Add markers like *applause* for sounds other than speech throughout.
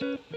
Yes.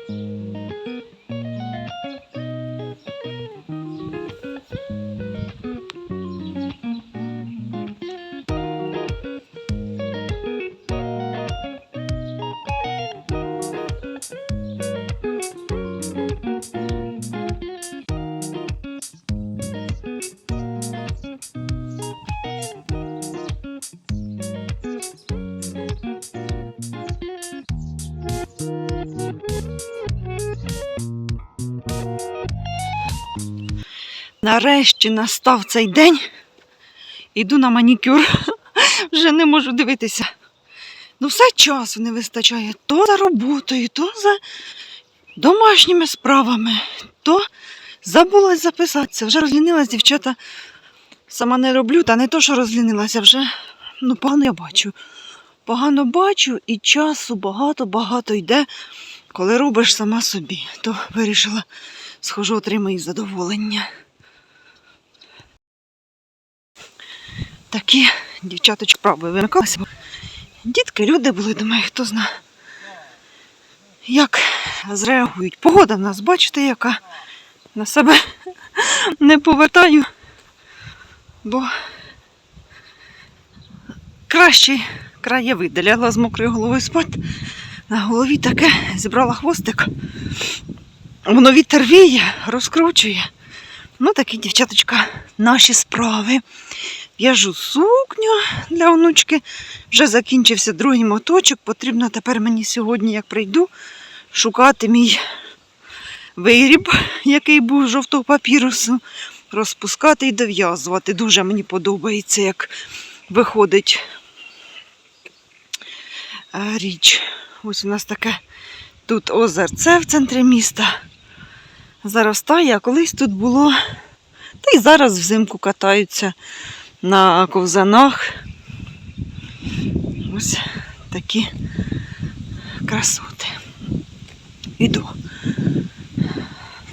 Нарешті настав цей день. Іду на манікюр. *laughs* Вже не можу дивитися. Ну, все часу не вистачає. То за роботою, то за домашніми справами, то забулась записатися. Вже розлінилась, дівчата. Сама не роблю, та не то, що розлінилася, вже ну, погано я бачу. Погано бачу і часу багато-багато йде, коли робиш сама собі. То вирішила, схожу, отримаю задоволення. Такі дівчаточки правби виникалися. Дітки, люди були, думаю, хто знає, як зреагують. Погода в нас, бачите, яка на себе *laughs* не повертаю, бо кращий краєвид. Лягла з мокрою головою спати. На голові таке зібрала хвостик. Воно вітер віє, розкручує. Ну, такі, дівчаточка, наші справи. В'яжу сукню для онучки. Вже закінчився другий моточок. Потрібно тепер мені сьогодні, як прийду, шукати мій виріб, який був жовтого папірусу, розпускати і дов'язувати. Дуже мені подобається, як виходить е, річ. Ось у нас таке тут озерце в центрі міста. Заростає, а колись тут було. Та й зараз взимку катаються на ковзанах. Ось такі красоти. Іду.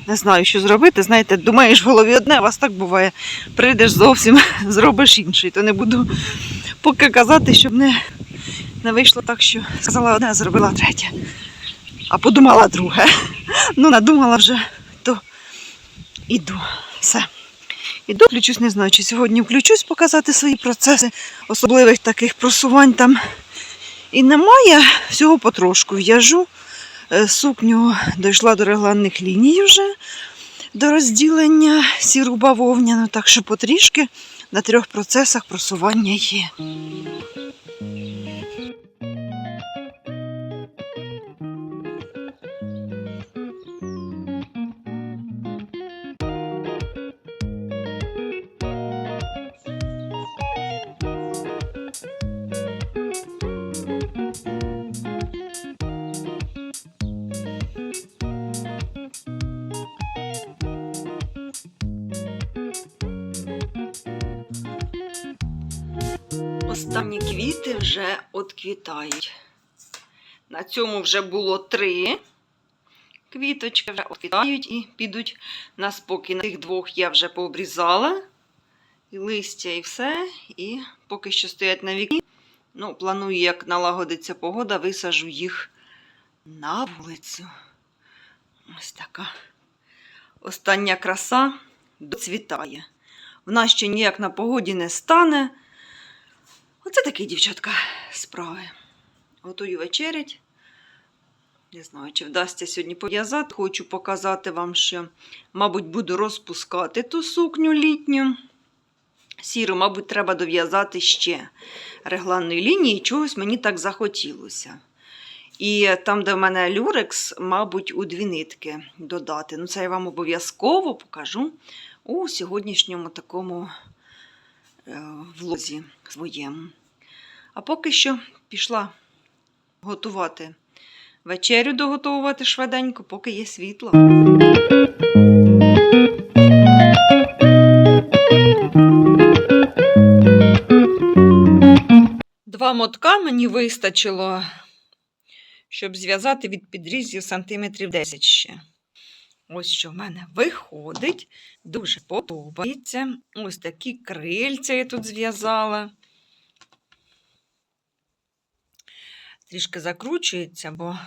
Не знаю, що зробити. Знаєте, думаєш в голові одне, а вас так буває. Прийдеш зовсім, *laughs* зробиш інший. То не буду поки казати, щоб не, не вийшло так, що сказала одне, а зробила третє. А подумала друге. Ну, надумала вже, то іду. Все. Іду, включусь, не знаю, чи сьогодні включусь показати свої процеси, особливих таких просувань там і немає. Всього потрошку в'яжу. Е, Сукню дійшла до регланних ліній вже до розділення сіру бавовняну, так що потрішки на трьох процесах просування є. Вже. На цьому вже було три квіточки, вже отквітають і підуть на спокій. На тих двох я вже пообрізала. І листя, і все. І поки що стоять на вікні. Ну, планую, як налагодиться погода, висажу їх на вулицю. Ось така остання краса доцвітає. Вона ще ніяк на погоді не стане. Оце такі, дівчатка, справи. Готую вечерять. Не знаю, чи вдасться сьогодні пов'язати. Хочу показати вам, що, мабуть, буду розпускати ту сукню літню. Сіру, мабуть, треба дов'язати ще регланної лінії, чогось мені так захотілося. І там, де в мене люрекс, мабуть, у дві нитки додати. Ну, це я вам обов'язково покажу у сьогоднішньому такому е, влозі своєму. А поки що пішла готувати вечерю, доготовувати швиденько, поки є світло. Два мотка мені вистачило, щоб зв'язати від підрізів сантиметрів 10 ще. Ось що в мене виходить. Дуже подобається. Ось такі крильця я тут зв'язала. Трішки закручується, бо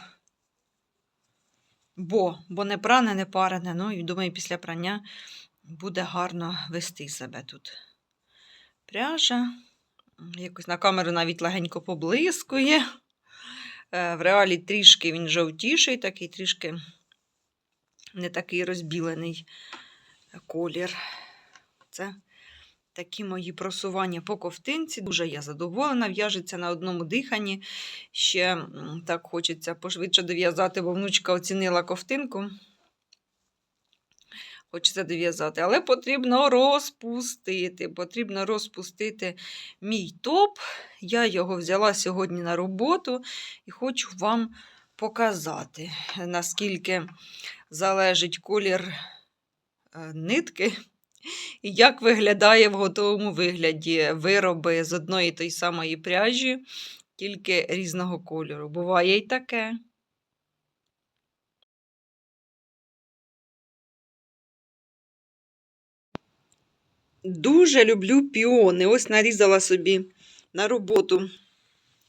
Бо, бо не пране, не парене. Ну і думаю, після прання буде гарно вести себе тут. Пряжа. Якось на камеру навіть легенько поблискує. Е, В реалі трішки він жовтіший, такий трішки не такий розбілений колір. Це такі мої просування по ковтинці. Дуже я задоволена, в'яжеться на одному диханні. Ще так хочеться пошвидше дов'язати, бо внучка оцінила ковтинку. Хочеться дов'язати, але потрібно розпустити. Потрібно розпустити мій топ. Я його взяла сьогодні на роботу і хочу вам показати, наскільки залежить колір е, нитки як виглядає в готовому вигляді вироби з одної тої самої пряжі, тільки різного кольору. Буває й таке. Дуже люблю піони. Ось нарізала собі на роботу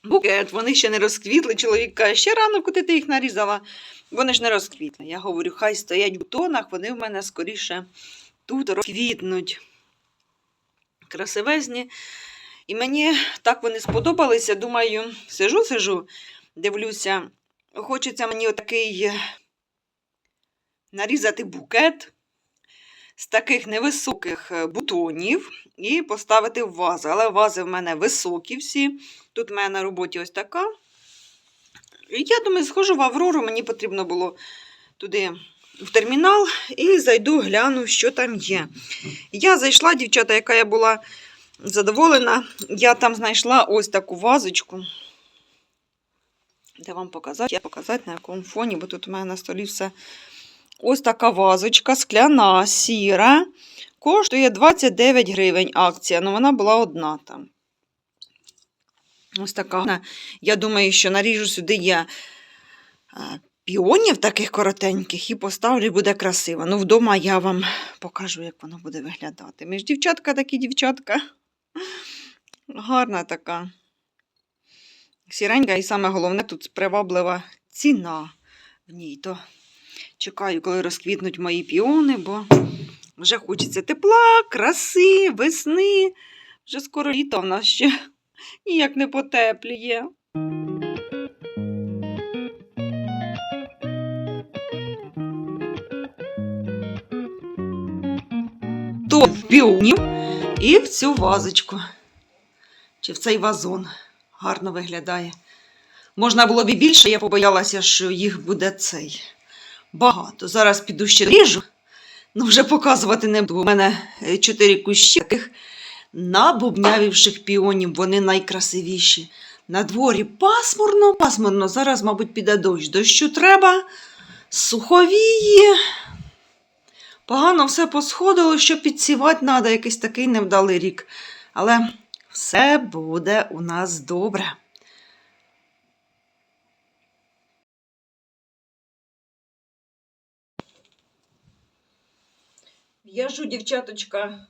букет. Вони ще не розквітли. Чоловік каже, ще рано, куди ти їх нарізала. Вони ж не розквітли. Я говорю, хай стоять в бутонах, вони в мене скоріше тут розквітнуть. Красивезні. І мені так вони сподобалися. Думаю, сижу, сижу, дивлюся. Хочеться мені отакий нарізати букет з таких невисоких е, бутонів і поставити в вазу. Але вази в мене високі всі. Тут в мене на роботі ось така. І я думаю, схожу в Аврору, мені потрібно було туди в термінал і зайду, гляну, що там є. Я зайшла, дівчата, яка я була задоволена, я там знайшла ось таку вазочку. Де вам показати? Я показати на якому фоні, бо тут у мене на столі все. Ось така вазочка, скляна, сіра. Коштує 29 гривень акція, але вона була одна там. Ось така. Я думаю, що наріжу сюди я е, піонів таких коротеньких і поставлю, буде красиво. Ну, вдома я вам покажу, як воно буде виглядати. Ми ж дівчатка такі дівчатка. Гарна така. Сіренька, і саме головне, тут приваблива ціна в ній. То чекаю, коли розквітнуть мої піони, бо вже хочеться тепла, краси, весни. Вже скоро літо в нас ще ніяк не потепліє. Піонів і в цю вазочку. Чи в цей вазон. Гарно виглядає. Можна було б і більше, я побоялася, що їх буде цей. Багато. Зараз піду ще ріжу. Ну, вже показувати не буду. У мене е, чотири кущі таких набубнявівших піонів. Вони найкрасивіші. На дворі пасмурно, пасмурно. Зараз, мабуть, піде дощ. Дощу треба, суховії. Погано все посходило, що підсівати треба, якийсь такий невдалий рік. Але все буде у нас добре. В'яжу, дівчаточка,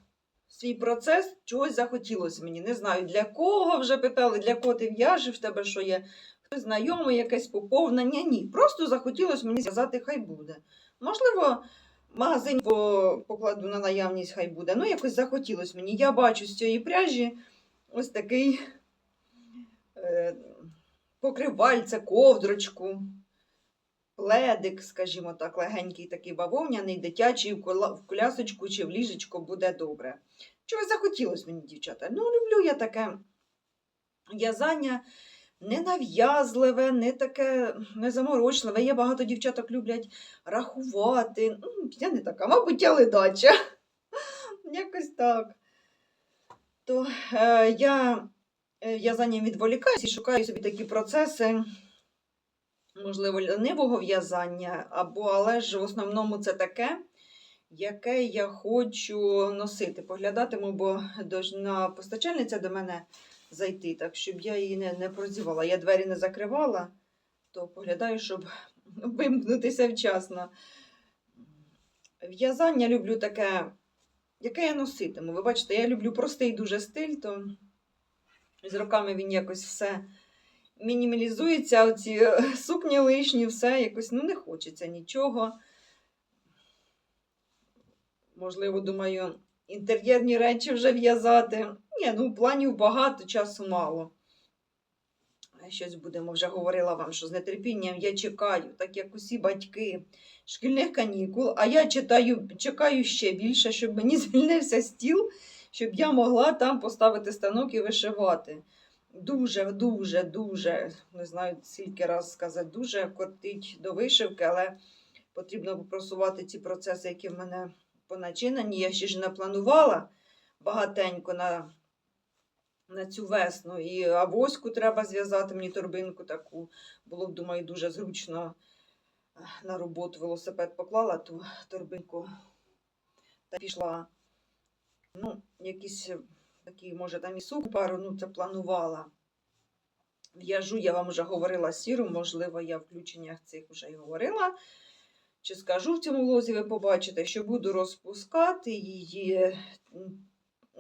свій процес, чогось захотілося мені. Не знаю, для кого вже питали, для кого ти в'яжеш, в тебе що є. Хтось знайомий, якесь поповнення. Ні. Просто захотілося мені сказати, хай буде. Можливо, магазин покладу на наявність, хай буде. Ну, якось захотілося мені. Я бачу з цієї пряжі ось такий е, покривальце, ковдрочку. Пледик, скажімо так, легенький такий бавовняний, дитячий в колясочку чи в ліжечко буде добре. Чогось захотілося мені, дівчата. Ну, люблю я таке в'язання ненав'язливе, не таке незаморочливе. Є багато дівчаток люблять рахувати. Я не така, мабуть, я ледача. *laughs* Якось так. То е, я е, в'язанням відволікаюся і шукаю собі такі процеси можливо, лінивого в'язання, або, але ж в основному це таке, яке я хочу носити. Поглядатиму, бо должна постачальниця до мене зайти, так щоб я її не, не прозівала. Я двері не закривала, то поглядаю, щоб *laughs* вимкнутися вчасно. В'язання люблю таке, яке я носитиму. Ви бачите, я люблю простий дуже стиль, то з роками він якось все мінімалізуються оці е, сукні лишні, все якось ну, не хочеться нічого. Можливо, думаю, інтер'єрні речі вже в'язати. Ні, ну планів багато, часу мало. Щось будемо вже говорила вам, що з нетерпінням я чекаю, так як усі батьки шкільних канікул, а я читаю, чекаю ще більше, щоб мені *laughs* звільнився стіл, щоб я могла там поставити станок і вишивати. Дуже, дуже, дуже, не знаю, скільки раз сказати, дуже кортить до вишивки, але потрібно попросувати ці процеси, які в мене поначинені. Я ще ж не планувала багатенько на, на цю весну. І авоську треба зв'язати, мені торбинку таку. Було б, думаю, дуже зручно е, на роботу велосипед поклала ту торбинку та пішла. Ну, якісь е, такі, може, там і сук пару, ну це планувала. В'яжу, я вам вже говорила сіру, можливо, я в включеннях цих вже й говорила. Чи скажу в цьому лозі, ви побачите, що буду розпускати її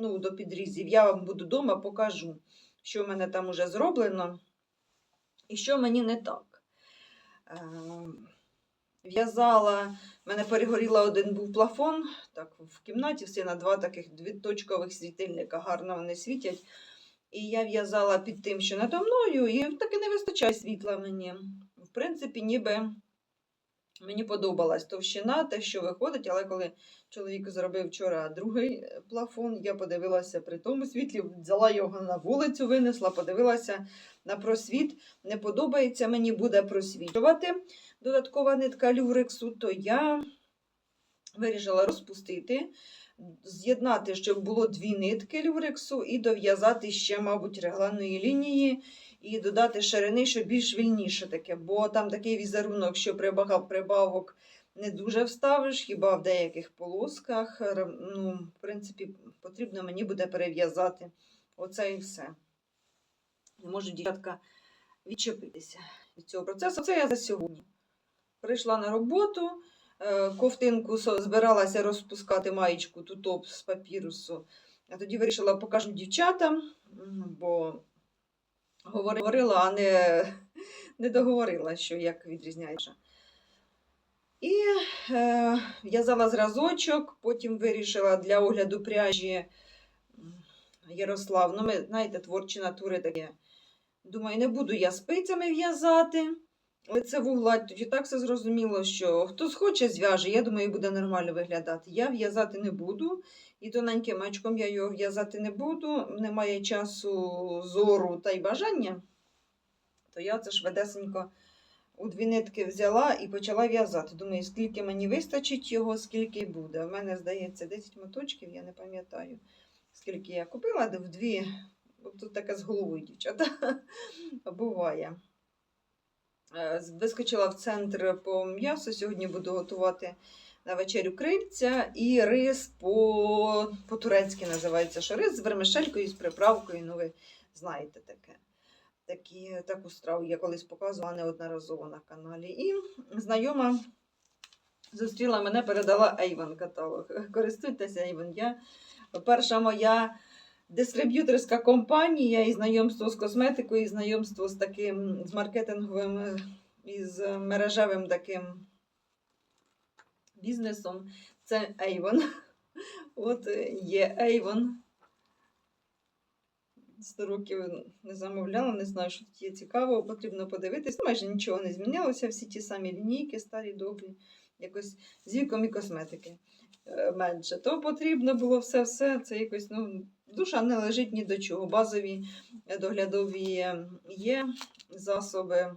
ну, до підрізів. Я вам буду вдома покажу, що в мене там уже зроблено і що мені не так. Ем, В'язала, в мене перегоріла один був плафон, так, в кімнаті все на два таких двіточкових світильника, гарно вони світять. І я в'язала під тим, що надо мною, і таки не вистачає світла мені. В принципі, ніби мені подобалась товщина, те, що виходить, але коли чоловік зробив вчора другий е, плафон, я подивилася при тому світлі, взяла його на вулицю, винесла, подивилася на просвіт. Не подобається, мені буде просвічувати додаткова нитка люрексу, то я вирішила розпустити, з'єднати, щоб було дві нитки люрексу, і дов'язати ще, мабуть, регланної лінії, і додати ширини, щоб більш вільніше таке, бо там такий візерунок, що прибагав прибавок не дуже вставиш, хіба в деяких полосках. Ну, в принципі, потрібно мені буде перев'язати оце і все. Не можу, дівчатка, відчепитися від цього процесу. Це я за сьогодні. Прийшла на роботу, е, ковтинку збиралася розпускати маєчку тутоп з папірусу. А тоді вирішила покажу дівчатам, бо говорила, а не, *laughs* не договорила, що як відрізняється. І е, в'язала зразочок, потім вирішила для огляду пряжі Ярослав. Ну, ми, знаєте, творчі натури такі. Думаю, не буду я спицями в'язати. Лицеву гладь, тоді так все зрозуміло, що хто схоче, зв'яже, я думаю, буде нормально виглядати. Я в'язати не буду, і тоненьким мачком я його в'язати не буду. Немає часу, зору та й бажання. То я це швидесенько у дві нитки взяла і почала в'язати. Думаю, скільки мені вистачить його, скільки буде. У мене, здається, 10 моточків, я не пам'ятаю, скільки я купила, в дві. Тут таке з головою, дівчата, *laughs* буває. Е, Вискочила в центр по м'ясу. Сьогодні буду готувати на вечерю крильця і рис по, по-турецьки називається що рис з вермишелькою, з приправкою. Ну, ви знаєте таке. Такі, таку страву я колись показувала неодноразово на каналі. І знайома зустріла мене, передала Avon каталог. Користуйтеся Avon. Я перша моя дистриб'юторська компанія і знайомство з косметикою, і знайомство з таким з маркетинговим е, і з мережевим таким бізнесом. Це Avon. От е, є Avon. 100 років не замовляла, не знаю, що тут є цікавого, потрібно подивитись. Майже нічого не змінилося, всі ті самі лінійки, старі, добрі, якось з віком і косметики е, менше. То потрібно було все-все. Це якось, ну, душа не лежить ні до чого. Базові е, доглядові є засоби,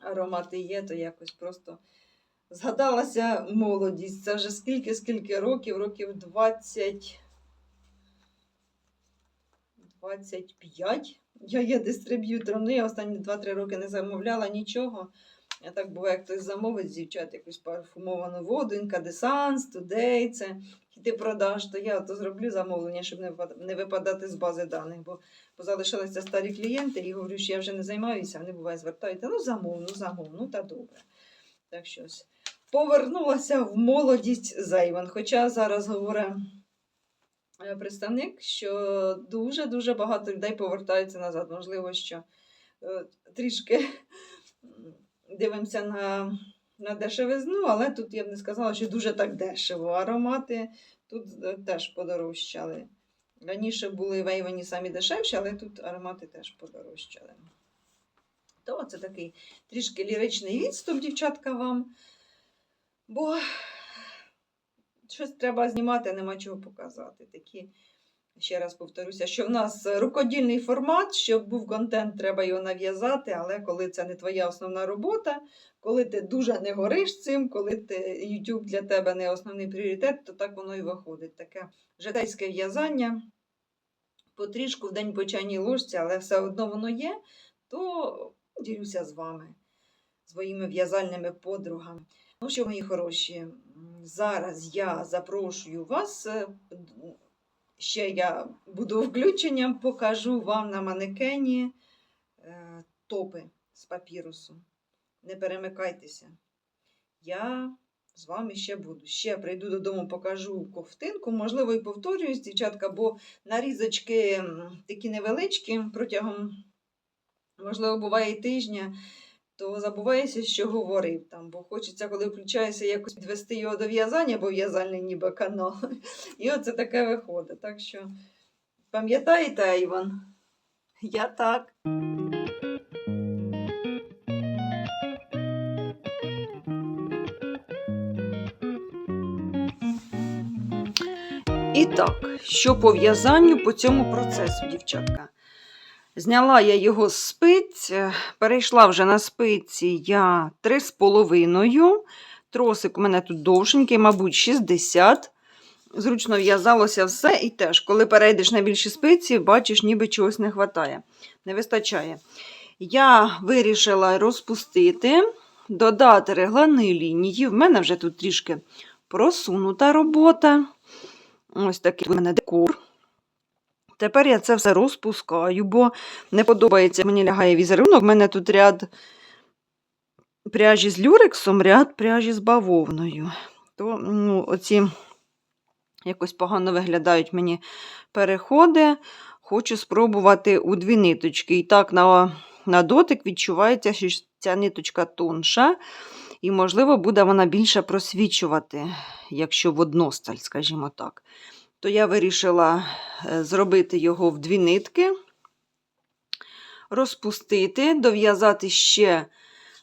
аромати є, то якось просто згадалася молодість. Це вже скільки, скільки років, років 20. 25. Я є дистриб'ютором. Ну, я останні 2-3 роки не замовляла нічого. Я так буває, як хтось замовить з дівчат якусь парфумовану воду, інкадесанс, тудей, це ти продаш, то я то зроблю замовлення, щоб не випадати з бази даних, бо, залишилися старі клієнти і говорю, що я вже не займаюся, вони буває звертаються, ну замов, ну замов, ну та добре. Так що ось повернулася в молодість Зейван. Хоча зараз говорить е, представник, що дуже-дуже багато людей повертаються назад. Можливо, що е, трішки дивимося на, на дешевизну, але тут я б не сказала, що дуже так дешево. Аромати тут е, теж подорожчали. Раніше були вейвані самі дешевші, але тут аромати теж подорожчали. То це такий трішки ліричний відступ, дівчатка, вам. Бо щось треба знімати, нема чого показати. Такі, ще раз повторюся, що в нас рукодільний формат, щоб був контент, треба його нав'язати, але коли це не твоя основна робота, коли ти дуже не гориш цим, коли ти, YouTube для тебе не основний пріоритет, то так воно і виходить. Таке житейське в'язання. Потрішку в день по чайній ложці, але все одно воно є, то ділюся з вами, своїми в'язальними подругами. Ну що, мої хороші, зараз я запрошую вас. Ще я буду включенням, покажу вам на манекені е, топи з папірусу. Не перемикайтеся. Я з вами ще буду. Ще прийду додому, покажу ковтинку. Можливо, і повторююсь, дівчатка, бо нарізочки такі невеличкі протягом, можливо, буває і тижня то забуваєшся, що говорив там, бо хочеться, коли включаєшся, якось підвести його до в'язання, бо в'язальний ніби канал. *laughs* І оце таке виходить. Так що пам'ятаєте, Айван? Я так. І так, що по в'язанню по цьому процесу, дівчатка. Зняла я його з спиць, е, перейшла вже на спиці я 3,5. Тросик у мене тут довшенький, мабуть, 60. Зручно в'язалося все. І теж, коли перейдеш на більші спиці, бачиш, ніби чогось не вистачає. Не вистачає. Я вирішила розпустити, додати реглани лінії. В мене вже тут трішки просунута робота. Ось такий у мене декор. Тепер я це все розпускаю, бо не подобається, мені лягає візерунок. У мене тут ряд пряжі з люрексом, ряд пряжі з бавовною. То ну, оці якось погано виглядають мені переходи. Хочу спробувати у дві ниточки. І так на, на дотик відчувається, що ця ниточка тонша. І, можливо, буде вона більше просвічувати, якщо в односталь, скажімо так. То я вирішила е, зробити його в дві нитки, розпустити, дов'язати ще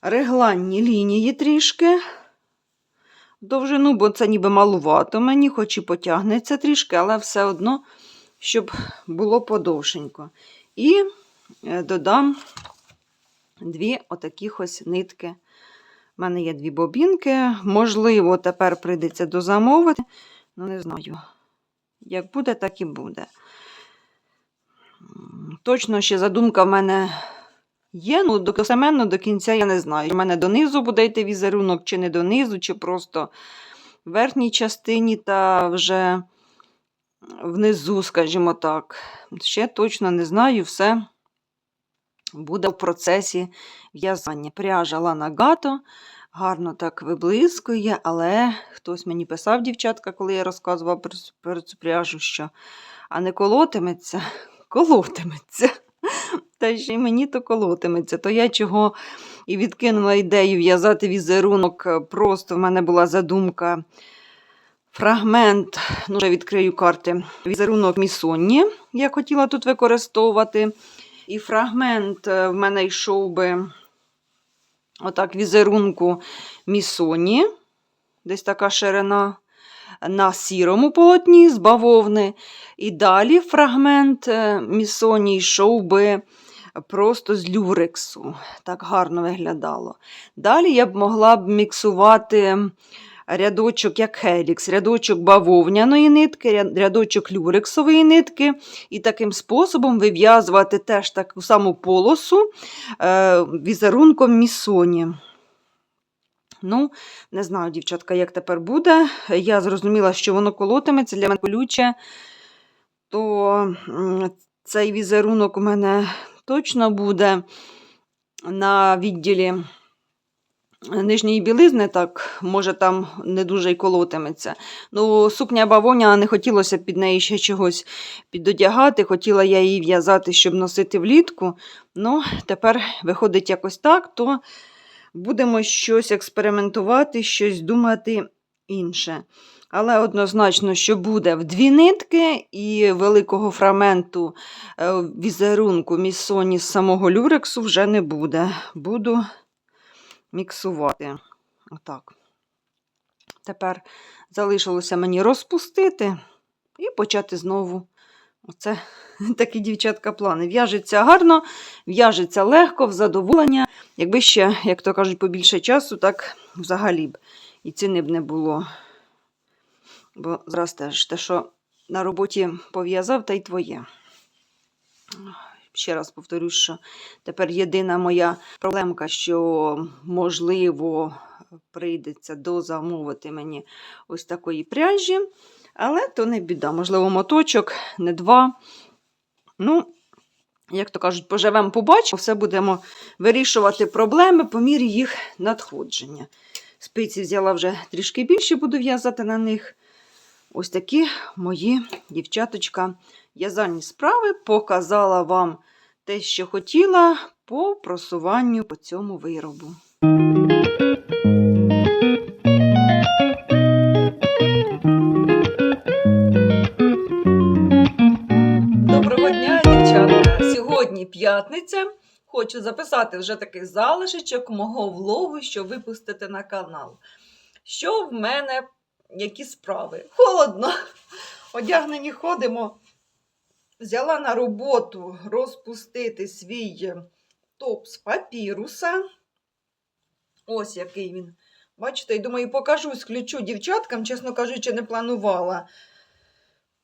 регланні лінії трішки. Довжину, бо це ніби малувато мені, хоч і потягнеться трішки, але все одно, щоб було подовшенько. І е, додам дві отаких ось нитки. У мене є дві бобінки. Можливо, тепер прийдеться дозамовити. Ну, не знаю. Як буде, так і буде. Точно ще задумка в мене є. Ну, до, семенно до кінця я не знаю. У мене донизу буде йти візерунок, чи не донизу, чи просто в верхній частині та вже внизу, скажімо так. Ще точно не знаю, все буде в процесі в'язання. Пряжа Лана Гато. Гарно так виблискує, але хтось мені писав, дівчатка, коли я розказувала про, цю- пряжу, що а не колотиметься, *laughs* колотиметься. *laughs* Та ще й мені то колотиметься. То я чого і відкинула ідею в'язати візерунок. Просто в мене була задумка. Фрагмент, ну, вже відкрию карти. Візерунок Місонні, я хотіла тут використовувати. І фрагмент е, в мене йшов би отак візерунку Місоні, десь така ширина на сірому полотні з бавовни. І далі фрагмент е, Місоні йшов би просто з люрексу. Так гарно виглядало. Далі я б могла б міксувати рядочок як хелікс, рядочок бавовняної нитки, рядочок люрексової нитки, і таким способом вив'язувати теж таку саму полосу е, візерунком місоні. Ну, не знаю, дівчатка, як тепер буде. Я зрозуміла, що воно колотиметься для мене колюче, то цей візерунок у мене точно буде на відділі нижньої білизни, так, може, там не дуже й колотиметься. Ну, сукня бавоня не хотілося під неї ще чогось підодягати. Хотіла я її в'язати, щоб носити влітку. Ну, тепер виходить якось так, то будемо щось експериментувати, щось думати інше. Але однозначно, що буде в дві нитки і великого фрагменту е, візерунку місоні з самого люрексу вже не буде. Буду міксувати. Отак. Тепер залишилося мені розпустити і почати знову. Оце *laughs* такі дівчатка плани. В'яжеться гарно, в'яжеться легко, в задоволення. Якби ще, як то кажуть, побільше часу, так взагалі б і ціни б не було. Бо зараз теж те, що на роботі пов'язав, та й твоє. Ще раз повторюсь, що тепер єдина моя проблемка, що, можливо, прийдеться дозамовити мені ось такої пряжі, але то не біда. Можливо, моточок, не два. Ну, як то кажуть, поживемо, побачимо, все будемо вирішувати проблеми по мірі їх надходження. Спиці взяла вже трішки більше, буду в'язати на них. Ось такі мої дівчаточка в'язальні справи. Показала вам те, що хотіла по просуванню по цьому виробу. Доброго дня, дівчатка! Сьогодні п'ятниця. Хочу записати вже такий залишечок мого влогу, що випустити на канал. Що в мене, які справи? Холодно. *laughs* Одягнені ходимо. Взяла на роботу розпустити свій топ з папіруса. Ось який він. Бачите, і думаю, покажу, сключу дівчаткам, чесно кажучи, не планувала.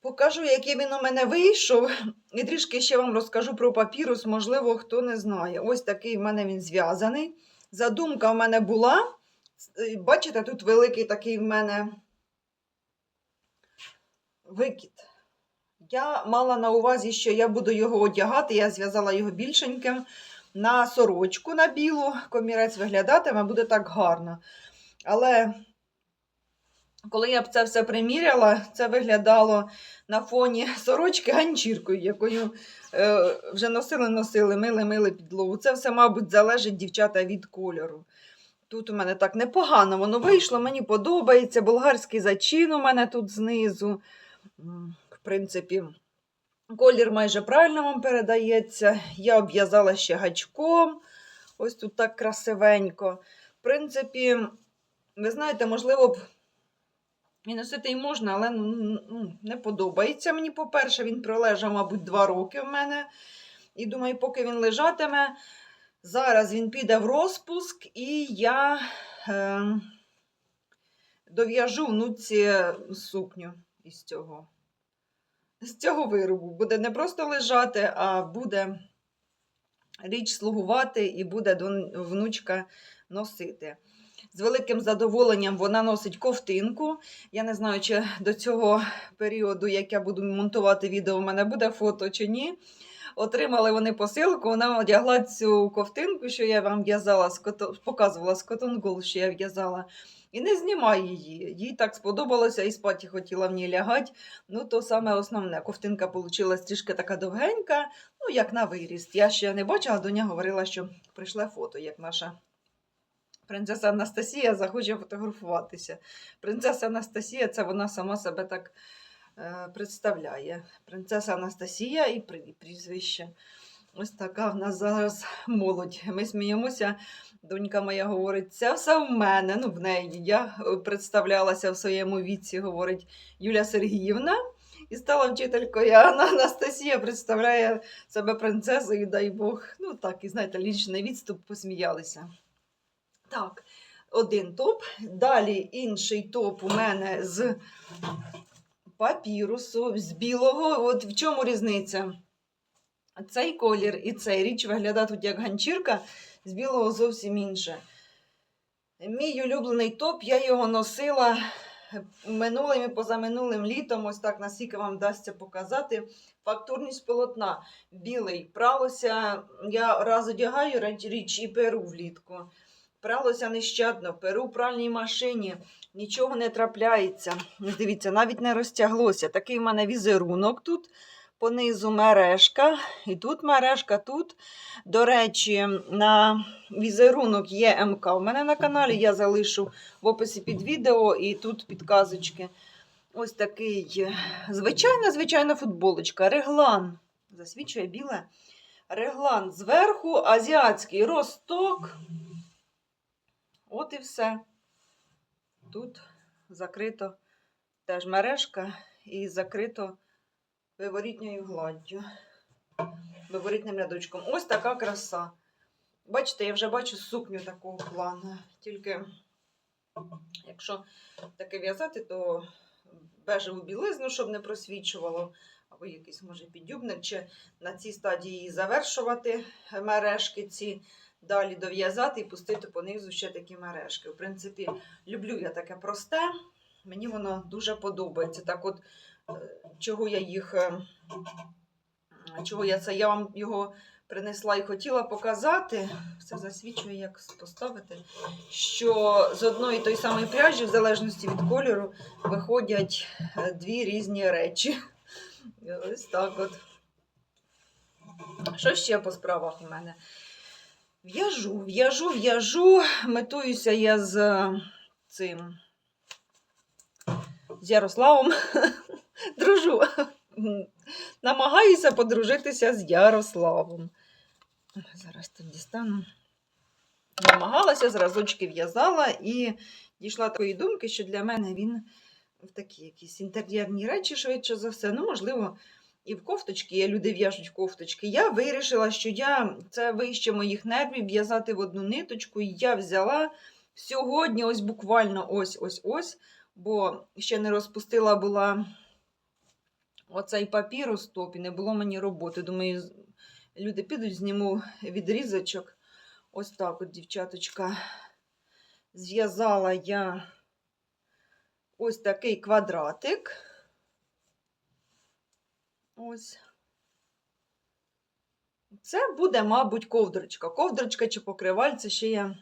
Покажу, який він у мене вийшов. І трішки ще вам розкажу про папірус, можливо, хто не знає. Ось такий в мене він зв'язаний. Задумка в мене була. Е, Бачите, тут великий такий в мене викид. Я мала на увазі, що я буду його одягати, я зв'язала його більшеньким на сорочку на білу. Комірець виглядатиме, буде так гарно. Але коли я б це все приміряла, це виглядало на фоні сорочки ганчіркою, якою е, вже носили-носили, мили-мили підлогу. Це все, мабуть, залежить, дівчата, від кольору. Тут у мене так непогано воно вийшло, мені подобається. Болгарський зачин у мене тут знизу. В принципі, колір майже правильно вам передається. Я обв'язала ще гачком. Ось тут так красивенько. В принципі, ви знаєте, можливо б і носити й можна, але ну, ну, не подобається мені. По-перше, він пролежав, мабуть, два роки в мене. І думаю, поки він лежатиме, зараз він піде в розпуск, і я е, дов'яжу внуці сукню із цього. З цього виробу. Буде не просто лежати, а буде річ слугувати і буде внучка носити. З великим задоволенням вона носить ковтинку. Я не знаю, чи до цього періоду, як я буду монтувати відео, у мене буде фото чи ні. Отримали вони посилку, вона одягла цю ковтинку, що я вам в'язала, показувала з Gold, що я в'язала. І не знімає її. Їй так сподобалося і спати хотіла в ній лягати. Ну, то саме основне. Ковтинка вийшла трішки така довгенька, ну, як на виріст. Я ще не бачила, доня говорила, що прийшле фото, як наша принцеса Анастасія захоче фотографуватися. Принцеса Анастасія це вона сама себе так е, представляє. Принцеса Анастасія і прізвище. Ось така в нас зараз молодь. Ми сміємося. Донька моя говорить, це все в мене. Ну, в неї. Я е, представлялася в своєму віці, говорить Юля Сергіївна. І стала вчителькою, а Анастасія представляє себе принцесою, дай Бог. Ну так, і знаєте, лічний відступ посміялися. Так, один топ. Далі інший топ у мене з папірусу, з білого. От в чому різниця? Цей колір і цей річ виглядає тут як ганчірка, з білого зовсім інше. Мій улюблений топ, я його носила минулим і позаминулим літом, ось так, наскільки вам вдасться показати. Фактурність полотна білий. Пралося, я раз одягаю річ- і перу влітку. Пралося нещадно, перу в пральній машині, нічого не трапляється. Дивіться, навіть не розтяглося. Такий в мене візерунок тут. Понизу мережка, і тут мережка, тут. До речі, на візерунок є МК. У мене на каналі я залишу в описі під відео і тут підказочки. Ось такий звичайна, звичайна футболочка. Реглан. Засвічує біле. Реглан зверху, азіатський росток. От і все. Тут закрито теж мережка і закрито виворітньою гладдю. Виворітним рядочком. Ось така краса. Бачите, я вже бачу сукню такого плану. Тільки, якщо таке в'язати, то бежеву білизну, щоб не просвічувало, або якийсь, може, підюбник, чи на цій стадії завершувати мережки ці, далі дов'язати і пустити понизу ще такі мережки. В принципі, люблю я таке просте, мені воно дуже подобається. Так от, чого я їх, е, чого я це, я вам його принесла і хотіла показати, все засвічує, як поставити, що з одної той самої пряжі, в залежності від кольору, виходять е, дві різні речі. Ось так от. Що ще по справах у мене? В'яжу, в'яжу, в'яжу. Метуюся я з е, цим з Ярославом. Дружу. Намагаюся подружитися з Ярославом. Зараз тут дістану. Намагалася, зразочки в'язала і дійшла такої думки, що для мене він в такі якісь інтер'єрні речі, швидше за все. Ну, можливо, і в кофточки, є люди в'яжуть кофточки. Я вирішила, що я це вище моїх нервів в'язати в одну ниточку. І я взяла сьогодні, ось буквально ось-ось-ось, бо ще не розпустила була оцей папір у стопі, не було мені роботи. Думаю, люди підуть, зніму відрізочок. Ось так от, дівчаточка, зв'язала я ось такий квадратик. Ось. Це буде, мабуть, ковдрочка. Ковдрочка чи покривальце ще я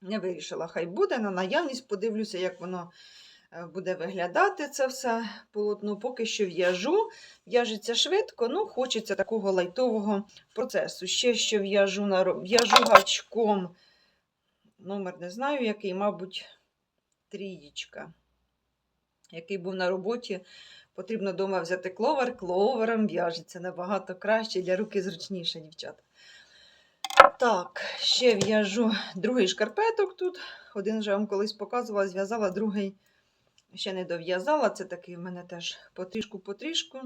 не вирішила. Хай буде на наявність, подивлюся, як воно буде виглядати це все полотно. Поки що в'яжу. В'яжеться швидко, ну, хочеться такого лайтового процесу. Ще що в'яжу на в'яжу гачком. Номер не знаю, який, мабуть, трієчка. Який був на роботі. Потрібно вдома взяти кловер, кловером в'яжеться набагато краще, для руки зручніше, дівчата. Так, ще в'яжу другий шкарпеток тут. Один вже вам колись показувала, зв'язала, другий ще не дов'язала. Це такий в мене теж потрішку-потрішку.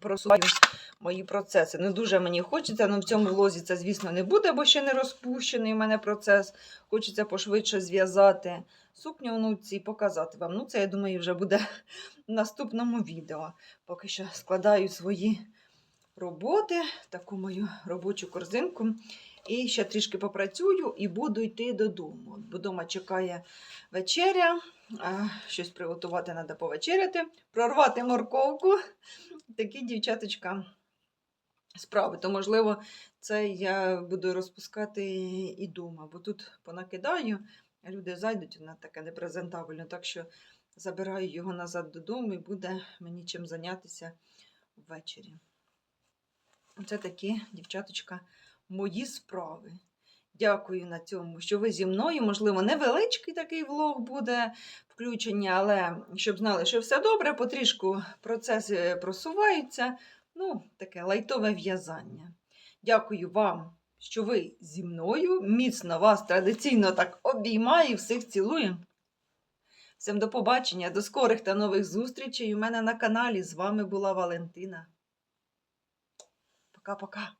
Просуваю мої процеси. Не дуже мені хочеться, але в цьому влозі це, звісно, не буде, бо ще не розпущений у мене процес. Хочеться пошвидше зв'язати сукню внуці і показати вам. Ну, це, я думаю, вже буде в наступному відео. Поки що складаю свої роботи, таку мою робочу корзинку. І ще трішки попрацюю і буду йти додому. Бо чекає вечеря, щось приготувати треба повечеряти, прорвати морковку. Такі дівчаточка справи. То, можливо, це я буду розпускати і дома, бо тут понакидаю, люди зайдуть, вона таке непрезентабельно. Так що забираю його назад додому і буде мені чим зайнятися ввечері. Це такі, дівчаточка, мої справи. Дякую на цьому, що ви зі мною. Можливо, невеличкий такий влог буде включення, але щоб знали, що все добре, потрішку процеси просуваються. Ну, таке лайтове в'язання. Дякую вам, що ви зі мною. Міцно вас традиційно так обіймаю, всіх цілую. Всім до побачення, до скорих та нових зустрічей у мене на каналі. З вами була Валентина. Пока-пока.